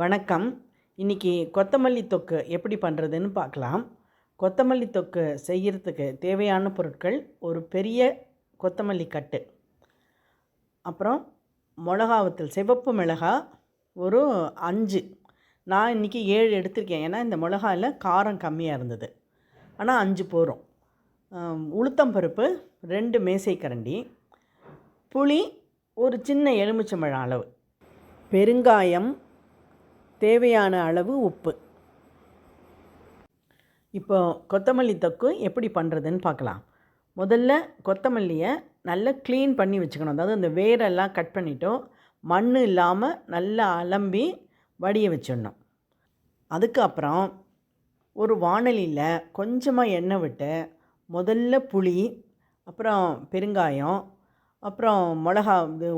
வணக்கம். இன்றைக்கி கொத்தமல்லி தொக்கு எப்படி பண்ணுறதுன்னு பார்க்கலாம். கொத்தமல்லி தொக்கு செய்கிறதுக்கு தேவையான பொருட்கள் ஒரு பெரிய கொத்தமல்லி கட்டு. அப்புறம் மிளகாவத்தல் சிவப்பு மிளகா ஒரு அஞ்சு. நான் இன்றைக்கி ஏழு எடுத்திருக்கேன். ஏன்னா இந்த மிளகாயில் காரம் கம்மியாக இருந்தது. ஆனால் அஞ்சு போகிறோம் உளுத்தம்பருப்பு ரெண்டு மேசைக்கரண்டி புளி ஒரு சின்ன எலுமிச்சம்பழம் அளவு. பெருங்காயம் தேவையான அளவு உப்பு. இப்போ கொத்தமல்லி தொக்கு எப்படி பண்ணுறதுன்னு பார்க்கலாம். முதல்ல கொத்தமல்லியை நல்லா க்ளீன் பண்ணி வச்சுக்கணும். அதாவது அந்த வேரெல்லாம் கட் பண்ணிட்டோம். மண் இல்லாமல் நல்லா அலம்பி வடிய வச்சிடணும். அதுக்கப்புறம் ஒரு வானலியில் கொஞ்சமாக எண்ணெய் விட்டு முதல்ல புளி அப்புறம் பெருங்காயம் அப்புறம் மிளகா இது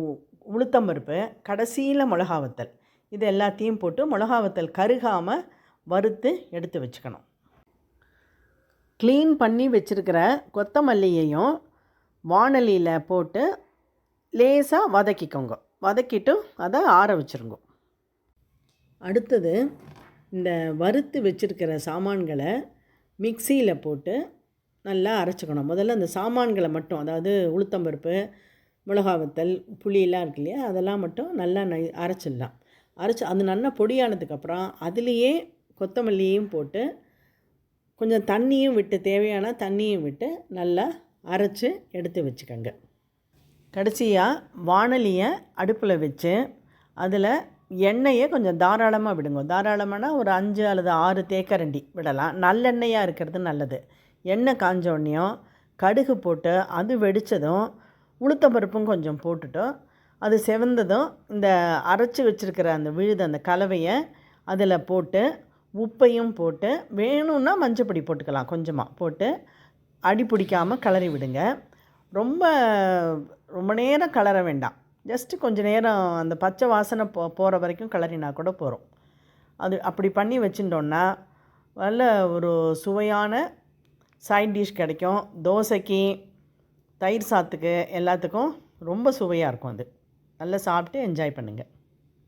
உளுத்தம்பருப்பு கடைசியில் மிளகா வத்தல் இது எல்லாத்தையும் போட்டு மிளகா வத்தல் கருகாமல் வறுத்து எடுத்து வச்சுக்கணும். க்ளீன் பண்ணி வச்சுருக்கிற கொத்தமல்லியையும் வானலியில் போட்டு லேசாக வதக்கிக்கோங்க. வதக்கிட்டு அதை ஆற வச்சுருங்க. அடுத்தது இந்த வறுத்து வச்சுருக்கிற சாமான்களை மிக்சியில் போட்டு நல்லா அரைச்சிக்கணும். முதல்ல அந்த சாமான்களை மட்டும் அதாவது உளுத்தம்பருப்பு மிளகா வத்தல் புளியெல்லாம் இருக்கு இல்லையா? அதெல்லாம் மட்டும் நல்லா நை அரைச்சிடலாம். அரைச்சி அது நல்லா பொடியானதுக்கப்புறம் அதுலேயே கொத்தமல்லியும் போட்டு கொஞ்சம் தண்ணியும் விட்டு தேவையான தண்ணியும் விட்டு நல்லா அரைச்சி எடுத்து வச்சுக்கோங்க. கடைசியாக வானலியை அடுப்பில் வச்சு அதில் எண்ணெயை கொஞ்சம் தாராளமாக விடுங்க. தாராளமானா ஒரு அஞ்சு அல்லது ஆறு தேக்கரண்டி விடலாம். நல்லெண்ணெயாக இருக்கிறது நல்லது. எண்ணெய் காஞ்சோடனையும் கடுகு போட்டு அது வெடித்ததும் உளுத்தம்பருப்பும் கொஞ்சம் போட்டுட்டோம். அது செவந்ததும் இந்த அரைச்சி வச்சுருக்கிற அந்த விழுது அந்த கலவையை அதில் போட்டு உப்பையும் போட்டு வேணும்னா மஞ்சப்பொடி போட்டுக்கலாம் கொஞ்சமாக போட்டு. அடி பிடிக்காமல் கிளறி விடுங்க. ரொம்ப ரொம்ப நேரம் கிளற வேண்டாம். ஜஸ்ட்டு கொஞ்சம் நேரம் அந்த பச்சை வாசனை போ போகிற வரைக்கும் கிளறினா கூட போகிறோம் அது அப்படி பண்ணி வச்சுட்டோன்னா நல்ல ஒரு சுவையான சைட் டிஷ் கிடைக்கும். தோசைக்கு தயிர் சாத்துக்கு எல்லாத்துக்கும் ரொம்ப சுவையாக இருக்கும் அது. நல்லா சாப்பிட்டு என்ஜாய் பண்ணுங்கள்